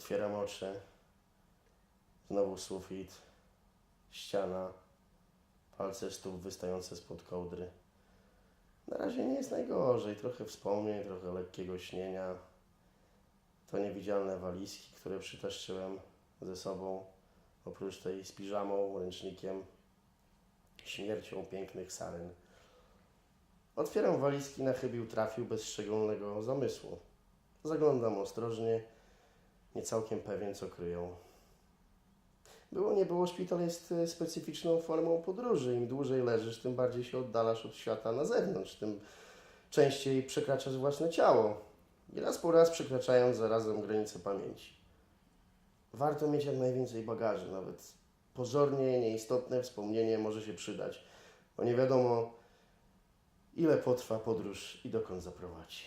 Otwieram oczy. Znowu sufit, ściana, palce stóp wystające spod kołdry. Na razie nie jest najgorzej. Trochę wspomnień, trochę lekkiego śnienia. To niewidzialne walizki, które przytaszczyłem ze sobą. Oprócz tej z piżamą, ręcznikiem, śmiercią pięknych saren. Otwieram walizki na chybił trafił bez szczególnego zamysłu. Zaglądam ostrożnie, nie całkiem pewien, co kryją. Było nie było, szpital jest e, specyficzną formą podróży. Im dłużej leżysz, tym bardziej się oddalasz od świata na zewnątrz, tym częściej przekraczasz własne ciało. I raz po raz przekraczając zarazem granice pamięci. Warto mieć jak najwięcej bagaży, nawet pozornie nieistotne wspomnienie może się przydać, bo nie wiadomo, ile potrwa podróż i dokąd zaprowadzi.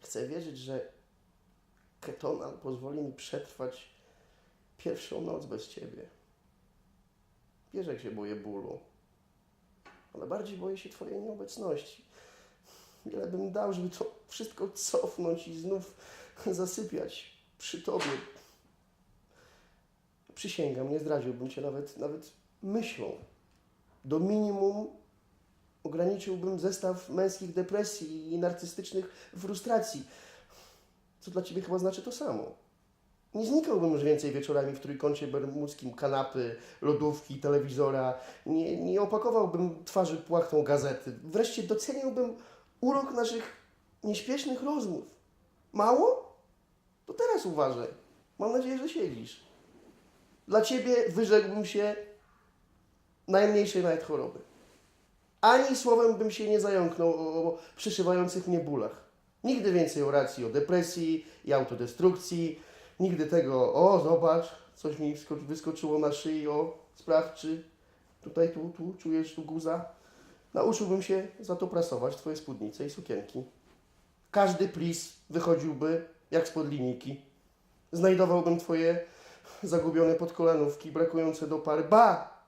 Chcę wierzyć, że ketonal pozwoli mi przetrwać pierwszą noc bez ciebie. Wiesz, jak się boję bólu, ale bardziej boję się twojej nieobecności. Wiele bym dał, żeby to wszystko cofnąć i znów zasypiać przy tobie. Przysięgam, nie zdradziłbym cię nawet, nawet myślą. Do minimum ograniczyłbym zestaw męskich depresji i narcystycznych frustracji, co dla ciebie chyba znaczy to samo. Nie znikałbym już więcej wieczorami w trójkącie bermudzkim kanapy, lodówki, telewizora. Nie, nie opakowałbym twarzy płachtą gazety. Wreszcie doceniłbym urok naszych nieśpiesznych rozmów. Mało? To teraz uważaj. Mam nadzieję, że siedzisz. Dla ciebie wyrzekłbym się najmniejszej nawet choroby. Ani słowem bym się nie zająknął o, przyszywających mnie bólach. Nigdy więcej oracji o depresji i autodestrukcji. Nigdy tego, o zobacz, coś mi wyskoczyło na szyi, o sprawdź czy tutaj, tu, tu, czujesz tu guza. Nauczyłbym się za to prasować twoje spódnice i sukienki. Każdy plis wychodziłby jak spod linijki. Znajdowałbym twoje zagubione podkolanówki, brakujące do pary. Ba!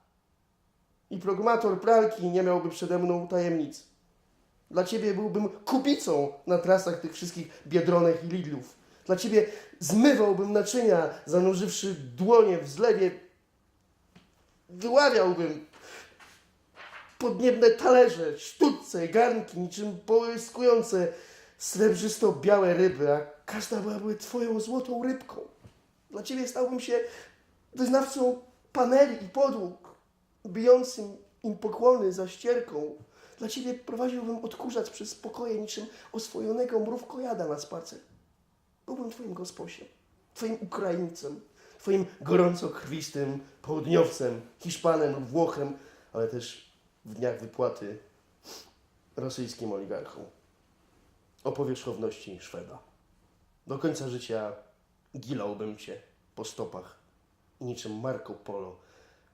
I progmator pralki nie miałby przede mną tajemnic. Dla ciebie byłbym kubicą na trasach tych wszystkich biedronek i lidlów. Dla ciebie zmywałbym naczynia, zanurzywszy dłonie w zlewie. Wyławiałbym podniebne talerze, sztućce, garnki, niczym połyskujące srebrzysto-białe ryby, a każda byłaby twoją złotą rybką. Dla ciebie stałbym się wyznawcą paneli i podłóg, bijącym im pokłony za ścierką. Dla ciebie prowadziłbym odkurzacz przez pokoje niczym oswojonego mrówkojada na spacer. Byłbym twoim gosposiem, twoim Ukraińcem, twoim gorącokrwistym południowcem, Hiszpanem lub Włochem, ale też w dniach wypłaty rosyjskim oligarchą. O powierzchowności Szweda. Do końca życia gilałbym cię po stopach i niczym Marco Polo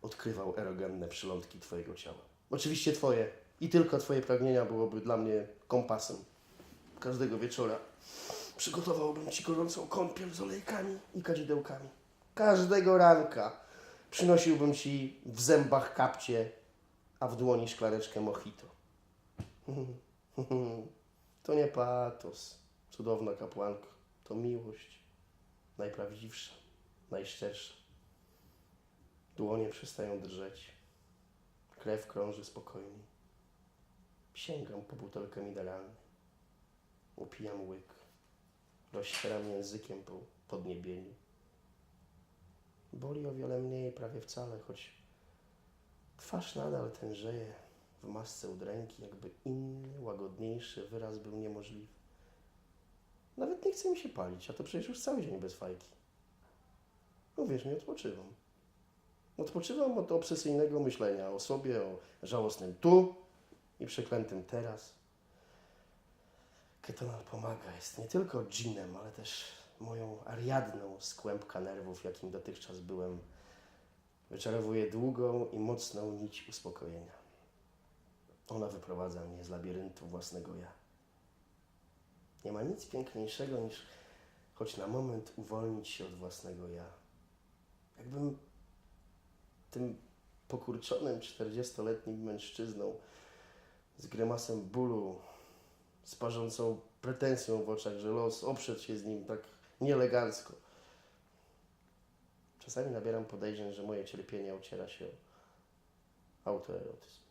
odkrywał erogenne przylądki twojego ciała. Oczywiście twoje i tylko twoje pragnienia byłoby dla mnie kompasem. Każdego wieczora przygotowałbym ci gorącą kąpiel z olejkami i kadzidełkami. Każdego ranka przynosiłbym ci w zębach kapcie, a w dłoni szklaneczkę mojito. To nie patos, cudowna kapłanko, to miłość, najprawdziwsza, najszczersza. Dłonie przestają drżeć, krew krąży spokojnie. Sięgam po butelkę mineralną, upijam łyk, rozścieram językiem po podniebieniu. Boli o wiele mniej, prawie wcale, choć twarz nadal tężeje w masce udręki, jakby inny, łagodniejszy wyraz był niemożliwy. Nawet nie chce mi się palić, a to przecież już cały dzień bez fajki. Uwierz mi, odpoczywam. Odpoczywam od obsesyjnego myślenia o sobie, o żałosnym tu i przeklętym teraz. Ketonal pomaga, jest nie tylko dżinem, ale też moją Ariadną z nerwów, jakim dotychczas byłem. Wyczarowuje długą i mocną nić uspokojenia. Ona wyprowadza mnie z labiryntu własnego ja. Nie ma nic piękniejszego niż choć na moment uwolnić się od własnego ja. Jakbym tym pokurczonym, 40-letnim mężczyzną z grymasem bólu, z parzącą pretensją w oczach, że los obszedł się z nim tak nieelegancko. Czasami nabieram podejrzeń, że moje cierpienie ociera się o autoerotyzm.